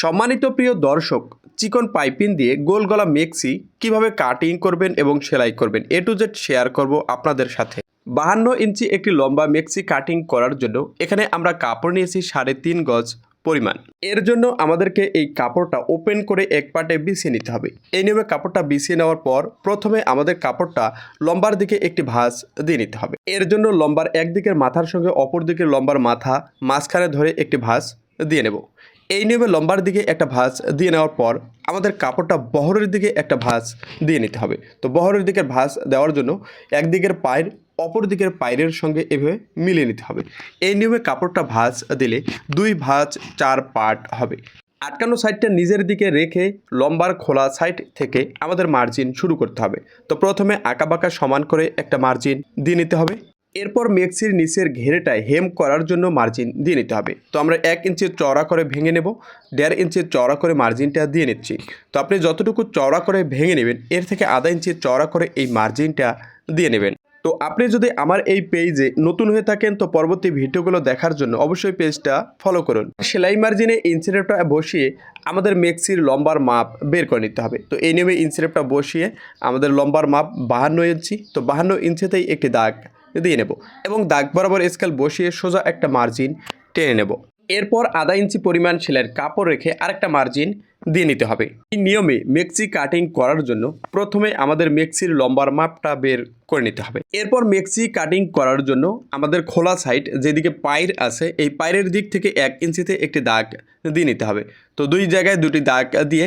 সম্মানিত প্রিয় দর্শক, চিকন পাইপিং দিয়ে গোল গলা মেক্সি কীভাবে কাটিং করবেন এবং সেলাই করবেন, এ টু জেড শেয়ার করব আপনাদের সাথে। বাহান্ন ইঞ্চি একটি লম্বা মেক্সি কাটিং করার জন্য এখানে আমরা কাপড় নিয়েছি সাড়ে তিন গজ পরিমাণ। এর জন্য আমাদেরকে এই কাপড়টা ওপেন করে এক পাটে বিছিয়ে নিতে হবে। এই নিয়মে কাপড়টা বিছিয়ে নেওয়ার পর প্রথমে আমাদের কাপড়টা লম্বার দিকে একটি ভাঁজ দিয়ে নিতে হবে। এর জন্য লম্বার একদিকের মাথার সঙ্গে অপর দিকের লম্বার মাথা মাঝখানে ধরে একটি ভাঁজ দিয়ে নেব। এই নিয়মে লম্বার দিকে একটা ভাঁজ দিয়ে নেওয়ার পর আমাদের কাপড়টা বহরের দিকে একটা ভাঁজ দিয়ে নিতে হবে। তো বহরের দিকের ভাঁজ দেওয়ার জন্য একদিকের পায়ের অপর দিকের পায়ের সঙ্গে এভাবে মিলিয়ে নিতে হবে। এই নিয়মে কাপড়টা ভাঁজ দিলে দুই ভাঁজ চার পার্ট হবে। আটকানো সাইডটা নিজের দিকে রেখে লম্বার খোলা সাইড থেকে আমাদের মার্জিন শুরু করতে হবে। তো প্রথমে আঁকাবাঁকা সমান করে একটা মার্জিন দিয়ে নিতে হবে। এরপর মেক্সির নিচের ঘেরেটায় হেম করার জন্য মার্জিন দিয়ে নিতে হবে। তো আমরা এক ইঞ্চি চওড়া করে ভেঙে নেব, দেড় ইঞ্চি চওড়া করে মার্জিনটা দিয়ে নিচ্ছি। তো আপনি যতটুকু চওড়া করে ভেঙে নেবেন, এর থেকে আধা ইঞ্চি চওড়া করে এই মার্জিনটা দিয়ে নেবেন। তো আপনি যদি আমার এই পেজে নতুন হয়ে থাকেন, তো পরবর্তী ভিডিওগুলো দেখার জন্য অবশ্যই পেজটা ফলো করুন। সেলাই মার্জিনে ইনসিরেপটা বসিয়ে আমাদের মেক্সির লম্বার মাপ বের করে নিতে হবে। তো এই নিয়মে ইনসিরেপটা বসিয়ে আমাদের লম্বার মাপ বাহান্ন ইঞ্চি, তো বাহান্ন ইঞ্চিতেই একটি দাগ দিয়ে নেব এবং দাগ বরাবর স্কেল বসিয়ে সোজা একটা মার্জিন টেনে নেব। এরপর আধা ইঞ্চি পরিমাণ সেলাইয়ের কাপড় রেখে আরেকটা মার্জিন দিয়ে নিতে হবে। এই নিয়মে মেক্সি কাটিং করার জন্য প্রথমে আমাদের মেক্সির লম্বার মাপটা বের করে নিতে হবে। এরপর মেক্সি কাটিং করার জন্য আমাদের খোলা সাইড যেদিকে পায়ের আছে, এই পায়ের দিক থেকে এক ইঞ্চিতে একটি দাগ দিয়ে নিতে হবে। তো দুই জায়গায় দুটি দাগ দিয়ে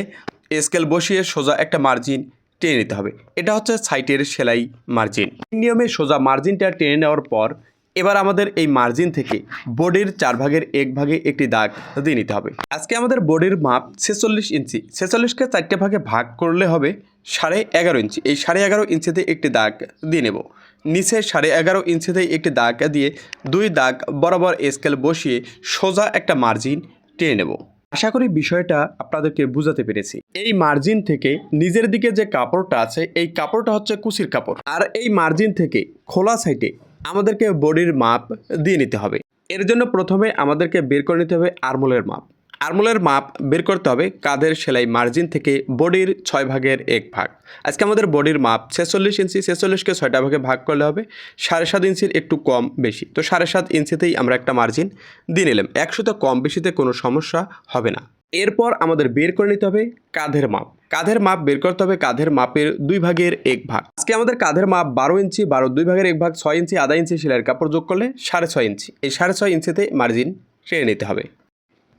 স্কেল বসিয়ে সোজা একটা মার্জিন টেনে নিতে হবে। এটা হচ্ছে সাইটের সেলাই মার্জিন। নিয়মে সোজা মার্জিনটা টেনে নেওয়ার পর এবার আমাদের এই মার্জিন থেকে বডির চার ভাগের এক ভাগে একটি দাগ দিয়ে নিতে হবে। আজকে আমাদের বডির মাপ ছেচল্লিশ ইঞ্চি। ছেচল্লিশকে চারটে ভাগে ভাগ করলে হবে সাড়ে এগারো ইঞ্চি। এই সাড়ে এগারো ইঞ্চিতে একটি দাগ দিয়ে নেব। নিচে সাড়ে এগারো ইঞ্চিতে একটি দাগ দিয়ে দুই দাগ বরাবর স্কেল বসিয়ে সোজা একটা মার্জিন টেনে নেব। আশা করি বিষয়টা আপনাদেরকে বুঝাতে পেরেছি। এই মার্জিন থেকে নিজের দিকে যে কাপড়টা আছে, এই কাপড়টা হচ্ছে কুচির কাপড়। আর এই মার্জিন থেকে খোলা সাইডে আমাদেরকে বডির মাপ দিয়ে নিতে হবে। এর জন্য প্রথমে আমাদেরকে বের করে নিতে হবে আরমোলের মাপ। আরমোলের মাপ বের করতে হবে কাঁধের সেলাই মার্জিন থেকে বডির ছয় ভাগের এক ভাগ। আজকে আমাদের বডির মাপ ছেচল্লিশ ইঞ্চি, ছেচল্লিশকে ছয়টা ভাগে ভাগ করলে হবে সাড়ে সাত ইঞ্চির একটু কম বেশি। তো সাড়ে সাত ইঞ্চিতেই আমরা একটা মার্জিন দিয়ে নিলাম। একশোতে কম বেশিতে কোনো সমস্যা হবে না। এরপর আমাদের বের করে নিতে হবে কাঁধের মাপ। কাঁধের মাপ বের করতে হবে কাঁধের মাপের দুই ভাগের এক ভাগ। আজকে আমাদের কাঁধের মাপ বারো ইঞ্চি, বারো দুই ভাগের এক ভাগ, ছয় ইঞ্চি, আধা ইঞ্চি সেলাইয়ের কাপড় যোগ করলে সাড়ে ছয় ইঞ্চি। এই সাড়ে ছয় ইঞ্চিতে মার্জিন টেনে নিতে হবে।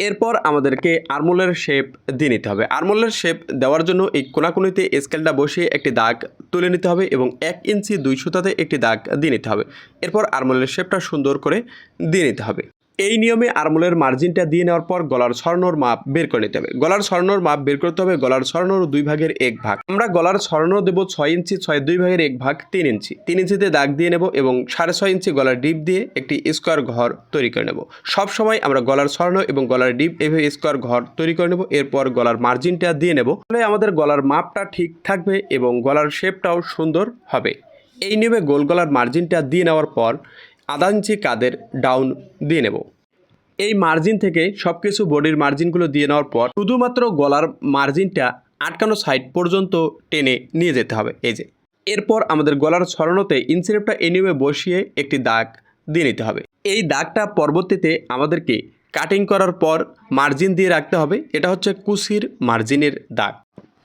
এরপর আমাদেরকে আরমোলের শেপ দিয়ে নিতে হবে। আরমোলের শেপ দেওয়ার জন্য এই কোনাকুনিতে স্কেলটা বসিয়ে একটি দাগ তুলে নিতে হবে এবং এক ইঞ্চি দুই সুতাতে একটি দাগ দিয়ে নিতে হবে। এরপর আরমোলের শেপটা সুন্দর করে দিয়ে নিতে হবে। এই নিয়মে আরমোলের মার্জিনটা দিয়ে নেওয়ার পর গলার ছড়ানোর মাপ বের করে নিতে হবে। গলার ছড়ানোর মাপ বের করতে হবে গলার ছড়ানোর দুই ভাগের এক ভাগ। আমরা গলার ছড়ানো দেবো ছয় ইঞ্চি, ছয় দুই ভাগের এক ভাগ, তিন ইঞ্চি। তিন ইঞ্চিতে দাগ দিয়ে নেব এবং সাড়ে ছয় ইঞ্চি গলার ডিপ দিয়ে একটি স্কোয়ার ঘর তৈরি করে নেব। সব সময় আমরা গলার ছড়ানো এবং গলার ডিপ এভাবে স্কোয়ার ঘর তৈরি করে নেব। এরপর গলার মার্জিনটা দিয়ে নেব। তাহলে আমাদের গলার মাপটা ঠিক থাকবে এবং গলার শেপটাও সুন্দর হবে। এই নিয়মে গোল গলার মার্জিনটা দিয়ে নেওয়ার পর আধা ইঞ্চি কাদের ডাউন দিয়ে নেব। এই মার্জিন থেকে সব কিছু বডির মার্জিনগুলো দিয়ে নেওয়ার পর শুধুমাত্র গলার মার্জিনটা আটকানো সাইড পর্যন্ত টেনে নিয়ে যেতে হবে, এই যে। এরপর আমাদের গলার ছড়ানোতে ইনসিরেপটা এনিমে বসিয়ে একটি দাগ দিয়ে নিতে হবে। এই দাগটা পরবর্তীতে আমাদেরকে কাটিং করার পর মার্জিন দিয়ে রাখতে হবে, এটা হচ্ছে কুসির মার্জিনের দাগ।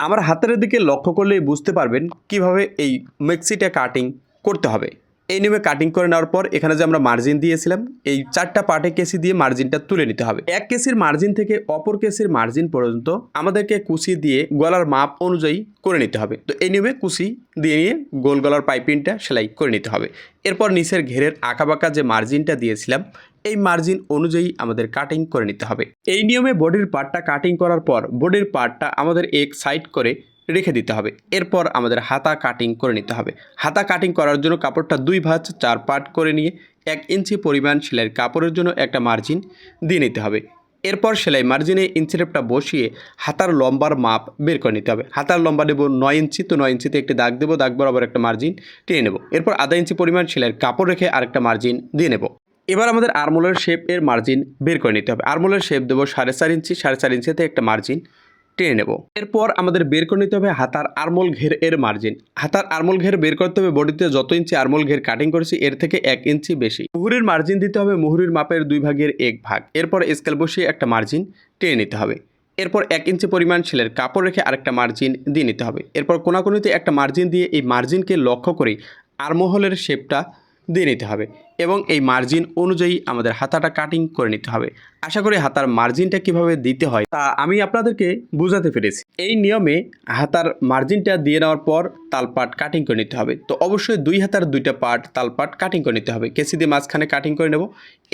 আমার হাতের দিকে লক্ষ্য করলেই বুঝতে পারবেন কীভাবে এই মেক্সিটা কাটিং করতে হবে। এই নিয়মে কাটিং করে নেওয়ার পর এখানে যে আমরা মার্জিন দিয়েছিলাম, এই চারটা পার্টে কেসি দিয়ে মার্জিনটা তুলে নিতে হবে। এক কেসির মার্জিন থেকে অপর কেসির মার্জিন পর্যন্ত আমাদেরকে কুচি দিয়ে গলার মাপ অনুযায়ী করে নিতে হবে। তো এই নিয়মে কুচি দিয়ে নিয়ে গোল গলার পাইপিংটা সেলাই করে নিতে হবে। এরপর নিচের ঘেরের আঁকাবাঁকা যে মার্জিনটা দিয়েছিলাম, এই মার্জিন অনুযায়ী আমাদের কাটিং করে নিতে হবে। এই নিয়মে বডির পার্টটা কাটিং করার পর বডির পার্টটা আমাদের এক সাইড করে রেখে দিতে হবে। এরপর আমাদের হাতা কাটিং করে নিতে হবে। হাতা কাটিং করার জন্য কাপড়টা দুই ভাঁজ চার পার্ট করে নিয়ে এক ইঞ্চি পরিমাণ সেলাইয়ের কাপড়ের জন্য একটা মার্জিন দিয়ে নিতে হবে। এরপর সেলাই মার্জিনে ইঞ্চিরেপটা বসিয়ে হাতার লম্বার মাপ বের করে নিতে হবে। হাতার লম্বা নেব নয় ইঞ্চি, তো নয় ইঞ্চিতে একটি দাগ দেবো, দাগ বরাবর একটা মার্জিন টেনে নেব। এরপর আধা ইঞ্চি পরিমাণ সেলাইয়ের কাপড় রেখে আরেকটা মার্জিন দিয়ে নেব। এবার আমাদের আরমোলের শেপ এর মার্জিন বের করে নিতে হবে। আরমোলের শেপ দেবো সাড়ে চার ইঞ্চি, সাড়ে চার ইঞ্চিতে একটা মার্জিন টেনে নেব। এরপর আমাদের বের করে নিতে হবে হাতার আরমোল ঘের এর মার্জিন হাতার আরমোল ঘের বের করতে হবে বডিতে যত ইঞ্চি আরমোল ঘের কাটিং করেছি, এর থেকে এক ইঞ্চি বেশি। মুহুরির মার্জিন দিতে হবে মুহুরির মাপের দুই ভাগের এক ভাগ। এরপর স্কেল বসিয়ে একটা মার্জিন টেনে নিতে হবে। এরপর এক ইঞ্চি পরিমাণ ছেলের কাপড় রেখে আরেকটা মার্জিন দিয়ে নিতে হবে। এরপর কোনাকুনিতে একটা মার্জিন দিয়ে এই মার্জিনকে লক্ষ্য করে আরমোহলের শেপটা দিয়ে নিতে হবে এবং এই মার্জিন অনুযায়ী আমাদের হাতাটা কাটিং করে নিতে হবে। আশা করি হাতার মার্জিনটা কীভাবে দিতে হয় তা আমি আপনাদেরকে বুঝাতে পেরেছি। এই নিয়মে হাতার মার্জিনটা দিয়ে নেওয়ার পর তালপাট কাটিং করে নিতে হবে। তো অবশ্যই দুই হাতার দুইটা পার্ট তালপাট কাটিং করে নিতে হবে। কেসি দিয়ে মাঝখানে কাটিং করে নেব।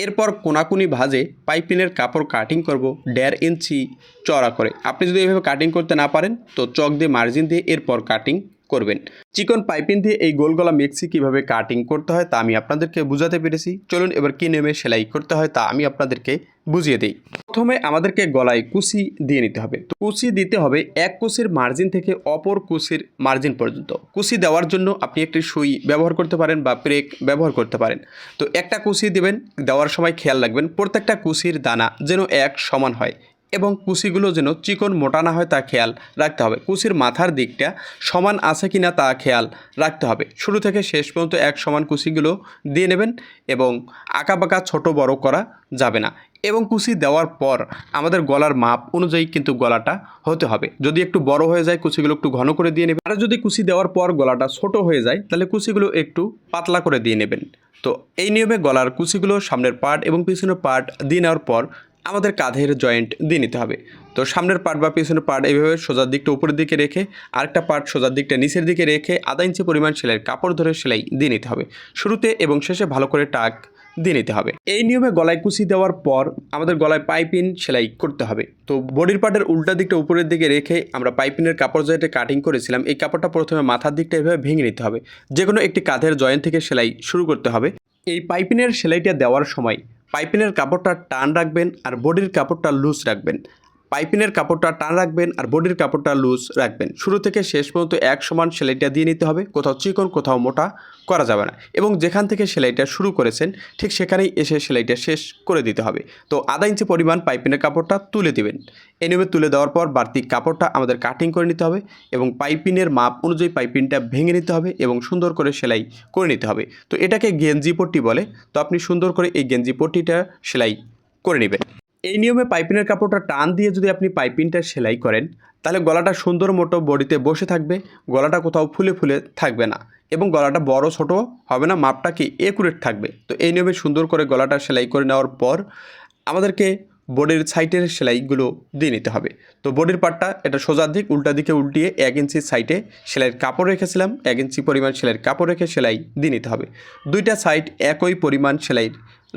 এরপর কোনাকুনি ভাজে পাইপিনের কাপড় কাটিং করব দেড় ইঞ্চি চড়া করে। আপনি যদি এভাবে কাটিং করতে না পারেন, তো চক দিয়ে মার্জিন দিয়ে এরপর কাটিং করবেন। চিকন পাইপিং দিয়ে এই গোল গলা মিক্সি কীভাবে কাটিং করতে হয় তা আমি আপনাদেরকে বুঝাতে পেরেছি। চলুন এবার কী নেমে সেলাই করতে হয় তা আমি আপনাদেরকে বুঝিয়ে দিই। প্রথমে আমাদেরকে গলায় কুচি দিয়ে নিতে হবে। তো কুচি দিতে হবে এক কুচির মার্জিন থেকে অপর কুচির মার্জিন পর্যন্ত। কুচি দেওয়ার জন্য আপনি একটি সুই ব্যবহার করতে পারেন বা ব্রেক ব্যবহার করতে পারেন। তো একটা কুচি দেবেন, দেওয়ার সময় খেয়াল রাখবেন, প্রত্যেকটা কুচির দানা যেন এক সমান হয়। এবং কুচিগুলো যেন চিকন মোটা না হয় তা খেয়াল রাখতে হবে। কুচির মাথার দিকটা সমান আছে কি না তা খেয়াল রাখতে হবে। শুরু থেকে শেষ পর্যন্ত এক সমান কুচিগুলো দিয়ে নেবেন এবং আঁকাবাঁকা ছোট বড় করা যাবে না। এবং কুচি দেওয়ার পর আমাদের গলার মাপ অনুযায়ী কিন্তু গলাটা হতে হবে। যদি একটু বড় হয়ে যায় কুচিগুলো একটু ঘন করে দিয়ে নেবেন। আর যদি কুচি দেওয়ার পর গলাটা ছোট হয়ে যায়, তাহলে কুচিগুলো একটু পাতলা করে দিয়ে নেবেন। তো এই নিয়মে গলার কুচিগুলো সামনের পার্ট এবং পিছনের পার্ট দিয়ে নেওয়ার পর আমাদের কাঁধের জয়েন্ট দিয়ে নিতে হবে। তো সামনের পার্ট বা পিছনের পার্ট এইভাবে সোজার দিকটা উপরের দিকে রেখে, আরেকটা পার্ট সোজার দিকটা নিচের দিকে রেখে আধা ইঞ্চি পরিমাণ সেলাইয়ের কাপড় ধরে সেলাই দিয়ে নিতে হবে। শুরুতে এবং শেষে ভালো করে টাক দিয়ে নিতে হবে। এই নিয়মে গলায় কুচি দেওয়ার পর আমাদের গলায় পাইপিন সেলাই করতে হবে। তো বডির পার্টের উল্টা দিকটা উপরের দিকে রেখে আমরা পাইপিনের কাপড় যেটা কাটিং করেছিলাম, এই কাপড়টা প্রথমে মাথার দিকটা এভাবে ভেঙে নিতে হবে। যে কোনো একটি কাঁধের জয়েন্ট থেকে সেলাই শুরু করতে হবে। এই পাইপিনের সেলাইটা দেওয়ার সময় পাইপিনের কাপড়টা টান রাখবেন আর বডির কাপড়টা লুজ রাখবেন। পাইপিনের কাপড়টা টান রাখবেন আর বডির কাপড়টা লুজ রাখবেন। শুরু থেকে শেষ পর্যন্ত এক সমান সেলাইটা দিয়ে নিতে হবে। কোথাও চিকন, কোথাও মোটা করা যাবে না। এবং যেখান থেকে সেলাইটা শুরু করেছেন, ঠিক সেখানেই এসে সেলাইটা শেষ করে দিতে হবে। তো আধা ইঞ্চি পরিমাণ পাইপিনের কাপড়টা তুলে দিবেন। এনিমে তুলে দেওয়ার পর বাড়তি কাপড়টা আমাদের কাটিং করে নিতে হবে এবং পাইপিনের মাপ অনুযায়ী পাইপিনটা ভেঙে নিতে হবে এবং সুন্দর করে সেলাই করে নিতে হবে। তো এটাকে গেঞ্জি পট্টি বলে। তো আপনি সুন্দর করে এই গেঞ্জি পট্টিটা সেলাই করে নেবেন। এই নিয়মে পাইপিনের কাপড়টা টান দিয়ে যদি আপনি পাইপিনটা সেলাই করেন, তাহলে গলাটা সুন্দর মতো বডিতে বসে থাকবে, গলাটা কোথাও ফুলে ফুলে থাকবে না এবং গলাটা বড় ছোট হবে না, মাপটা কি একুরেট থাকবে। তো এই নিয়মে সুন্দর করে গলাটা সেলাই করে নেওয়ার পর আমাদেরকে বডির সাইটের সেলাইগুলো দিয়ে নিতে হবে। তো বডির পার্টটা এটা সোজার দিক, উল্টা দিকে উল্টিয়ে এক ইঞ্চি সাইটে সেলাইয়ের কাপড় রেখেছিলাম, এক ইঞ্চি পরিমাণ সেলাইয়ের কাপড় রেখে সেলাই দিয়ে নিতে হবে। দুইটা সাইড একই পরিমাণ সেলাই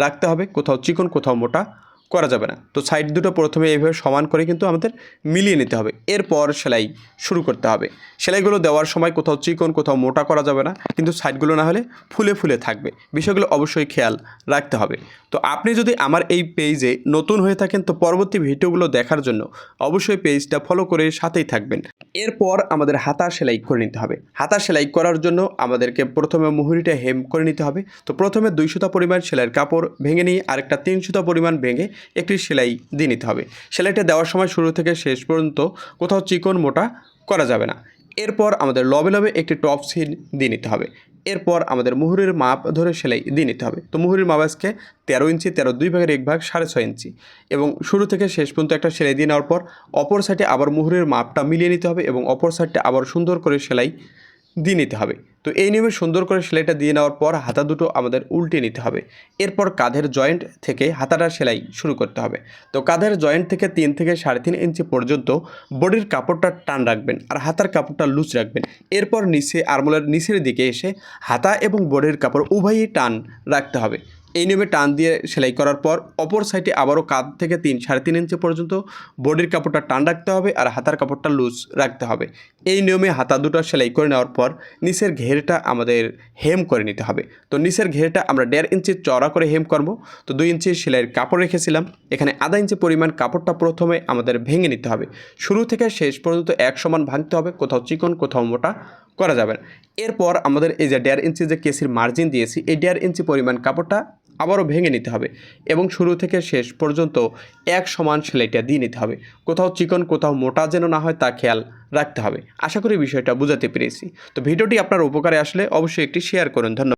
রাখতে হবে, কোথাও চিকন, কোথাও মোটা। করা যাবে না। তো সাইড দুটো প্রথমে এইভাবে সমান করে কিন্তু আমাদের মিলিয়ে নিতে হবে। এরপর সেলাই শুরু করতে হবে। সেলাইগুলো দেওয়ার সময় কোথাও চিকন, কোথাও মোটা করা যাবে না। কিন্তু সাইডগুলো না হলে ফুলে ফুলে থাকবে। বিষয়গুলো অবশ্যই খেয়াল রাখতে হবে। তো আপনি যদি আমার এই পেজে নতুন হয়ে থাকেন, তো পরবর্তী ভিডিওগুলো দেখার জন্য অবশ্যই পেজটা ফলো করে সাথেই থাকবেন। এরপর আমাদের হাতা সেলাই করে নিতে হবে। হাতা সেলাই করার জন্য আমাদেরকে প্রথমে মুহুরিটা হেম করে নিতে হবে। তো প্রথমে দুই সুতা পরিমাণ সেলাইয়ের কাপড় ভেঙে নিয়ে আরেকটা তিন সুতা পরিমাণ ভেঙে একটি সেলাই দিয়ে নিতে হবে। সেলাইটা দেওয়ার সময় শুরু থেকে শেষ পর্যন্ত কোথাও চিকন মোটা করা যাবে না। এরপর আমাদের লবে লবে একটি টপ সিল দিয়ে নিতে হবে। এরপর আমাদের মুহুরির মাপ ধরে সেলাই দিয়ে নিতে হবে। তো মুহুরির মাপ আজকে তেরো ইঞ্চি, তেরো দুই ভাগের এক ভাগ সাড়ে ছয় ইঞ্চি। এবং শুরু থেকে শেষ পর্যন্ত একটা সেলাই দিয়ে নেওয়ার পর অপর সাইডে আবার মুহুরির মাপটা মিলিয়ে নিতে হবে এবং অপর সাইডটা আবার সুন্দর করে সেলাই দিয়ে নিতে হবে। তো এই নিয়মে সুন্দর করে সেলাইটা দিয়ে নেওয়ার পর হাতা দুটো আমাদের উল্টে নিতে হবে। এরপর কাঁধের জয়েন্ট থেকে হাতাটা সেলাই শুরু করতে হবে। তো কাঁধের জয়েন্ট থেকে তিন থেকে সাড়ে তিন ইঞ্চি পর্যন্ত বডির কাপড়টা টান রাখবেন আর হাতার কাপড়টা লুজ রাখবেন। এরপর নিচে, আরমোলার নিচের দিকে এসে হাতা এবং বডির কাপড় উভয়ই টান রাখতে হবে। এই নিয়মে টান দিয়ে সেলাই করার পর অপর সাইডে আবারও কাঁধ থেকে তিন, সাড়ে তিন ইঞ্চি পর্যন্ত বডির কাপড়টা টান রাখতে হবে আর হাতার কাপড়টা লুজ রাখতে হবে। এই নিয়মে হাতা দুটো সেলাই করে নেওয়ার পর নিচের ঘেরটা আমাদের হেম করে নিতে হবে। তো নিচের ঘেরটা আমরা দেড় ইঞ্চি চড়া করে হেম করব। তো দুই ইঞ্চি সেলাইয়ের কাপড় রেখেছিলাম। এখানে আধা ইঞ্চি পরিমাণ কাপড়টা প্রথমে আমাদের ভেঙে নিতে হবে। শুরু থেকে শেষ পর্যন্ত এক সমান ভাঙতে হবে, কোথাও চিকন, কোথাও মোটা করা যাবে এরপর আমাদের এই যে দেড় ইঞ্চি যে কেসির মার্জিন দিয়েছি, এই দেড় ইঞ্চি পরিমাণ কাপড়টা আবারও ভেঙে নিতে হবে এবং শুরু থেকে শেষ পর্যন্ত এক সমান সেলাইটা দিয়ে নিতে হবে। কোথাও চিকন, কোথাও মোটা যেন না হয় তা খেয়াল রাখতে হবে। আশা করি বিষয়টা বুঝাতে পেরেছি। তো ভিডিওটি আপনার উপকারে আসলে অবশ্যই একটি শেয়ার করুন। ধন্যবাদ।